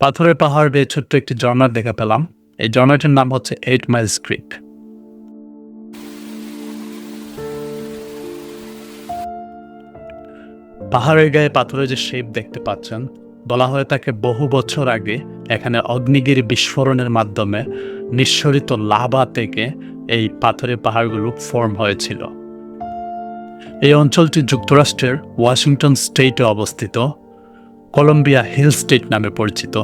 পাথরের পাহাড় বেয়ে ছোট্ট একটি ঝর্ণার দেখা পেলাম। এই ঝর্ণাটির নাম হচ্ছে এইট মাইলস ক্রিক পাহাড়ের গায়ে পাথরের যে শেপ দেখতে পাচ্ছেন, বলা হয় তাকে বহু বছর আগে এখানে অগ্নিগিরি বিস্ফোরণের মাধ্যমে নিঃসরিত লাভা থেকে এই পাথরের পাহাড়গুলো ফর্ম হয়েছিল। এই অঞ্চলটি যুক্তরাষ্ট্রের ওয়াশিংটন স্টেটে অবস্থিত। কলম্বিয়া হিল স্টেট নামে পরিচিত।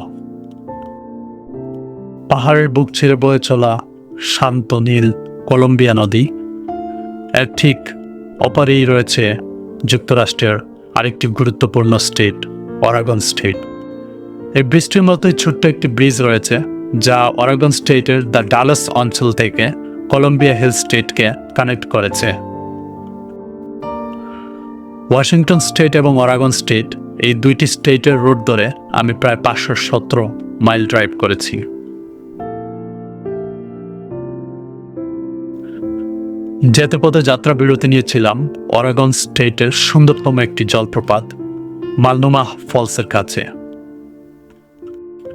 পাহাড়ের বুক ছেড়ে বয়ে চলা শান্ত নীল কলম্বিয়া নদী, এর ঠিক অপারেই রয়েছে যুক্তরাষ্ট্রের আরেকটি গুরুত্বপূর্ণ স্টেট অরাগন স্টেট এই বৃষ্টির মতোই ছোট্ট একটি ব্রিজ রয়েছে, যা অরাগন স্টেটের দ্য ডালাস অঞ্চল থেকে কলম্বিয়া হিল স্টেটকে কানেক্ট করেছে। ওয়াশিংটন স্টেট এবং অরাগন স্টেট এই দুইটি স্টেটের রোড ধরে আমি প্রায় পাঁচশো সতেরো মাইল ড্রাইভ করেছি। যেতে পথে যাত্রা বিরতি নিয়েছিলাম অরাগন স্টেটের সুন্দরতম একটি জলপ্রপাত, মালনোমা ফলসের কাছে।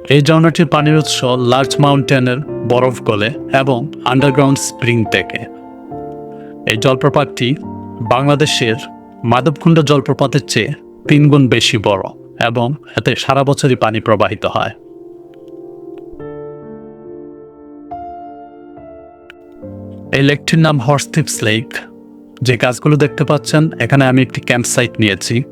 এই ঝর্ণাটির পানির উৎস লার্জ মাউন্টেনের বরফ গলে এবং আন্ডারগ্রাউন্ড স্প্রিং থেকে। এই জলপ্রপাতটি বাংলাদেশের মাধবকুণ্ড জলপ্রপাতের চেয়ে তিনগুণ বেশি বড় এবং এতে সারা বছরই পানি প্রবাহিত হয়। এই লেকটির নাম হর্সথিপস লেক। যে গাছগুলো দেখতে পাচ্ছেন, এখানে আমি একটি ক্যাম্প সাইট নিয়েছি।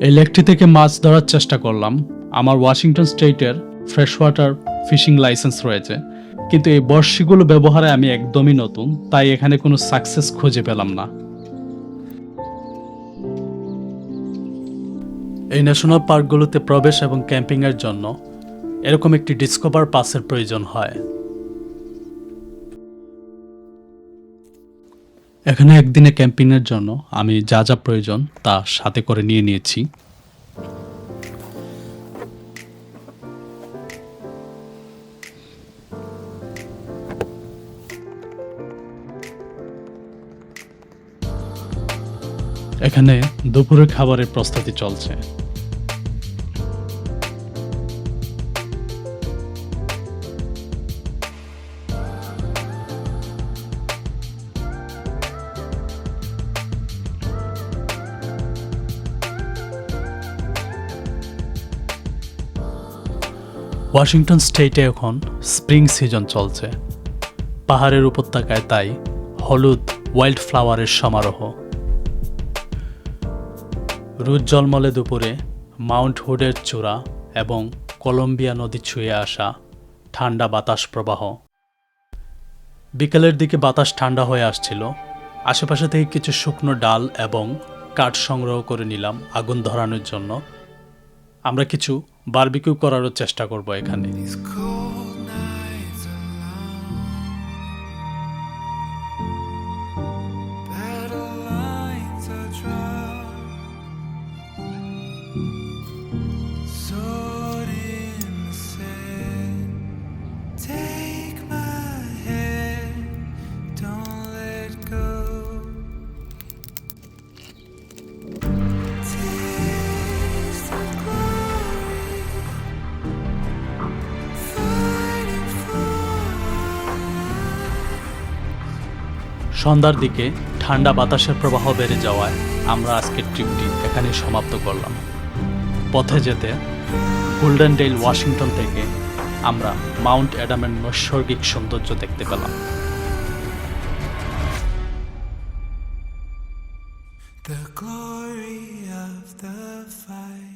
এই লেকটি থেকে মাছ ধরার চেষ্টা করলাম। আমার ওয়াশিংটন স্টেটের ফ্রেশ ওয়াটার ফিশিং লাইসেন্স রয়েছে। কিন্তু এই বর্ষিগুলো ব্যবহারে আমি একদমই নতুন, তাই এখানে কোনো সাকসেস খুঁজে পেলাম না। এই ন্যাশনাল পার্কগুলোতে প্রবেশ এবং ক্যাম্পিংয়ের জন্য এরকম একটি ডিসকভার পাসের প্রয়োজন হয়। এখানে একদিনে ক্যাম্পিংয়ের জন্য আমি যা যা প্রয়োজন তা সাথে করে নিয়ে নিয়েছি। এখানে দুপুরের খাবারের প্রস্তুতি চলছে। ওয়াশিংটন স্টেটে এখন স্প্রিং সিজন চলছে। পাহাড়ের উপত্যকায় তাই হলুদ ওয়াইল্ড ফ্লাওয়ারের সমারোহ। রুদ জলমলে দুপুরে মাউন্ট হুডের চূড়া এবং কলম্বিয়া নদী ছুঁয়ে আসা ঠান্ডা বাতাস প্রবাহ। বিকেলের দিকে বাতাস ঠান্ডা হয়ে আসছিল। আশেপাশে থেকে কিছু শুকনো ডাল এবং কাঠ সংগ্রহ করে নিলাম আগুন ধরানোর জন্য। আমরা কিছু বারবিকিউ করারও চেষ্টা করব এখানে। সন্ধ্যার দিকে ঠান্ডা বাতাসের প্রবাহ বেড়ে যাওয়ায় আমরা আজকের ট্রিপটি এখানে সমাপ্ত করলাম। পথে যেতে গোল্ডেন ডেইল ওয়াশিংটন থেকে আমরা মাউন্ট অ্যাডামের নৈসর্গিক সৌন্দর্য দেখতে পেলাম the glory of the fight.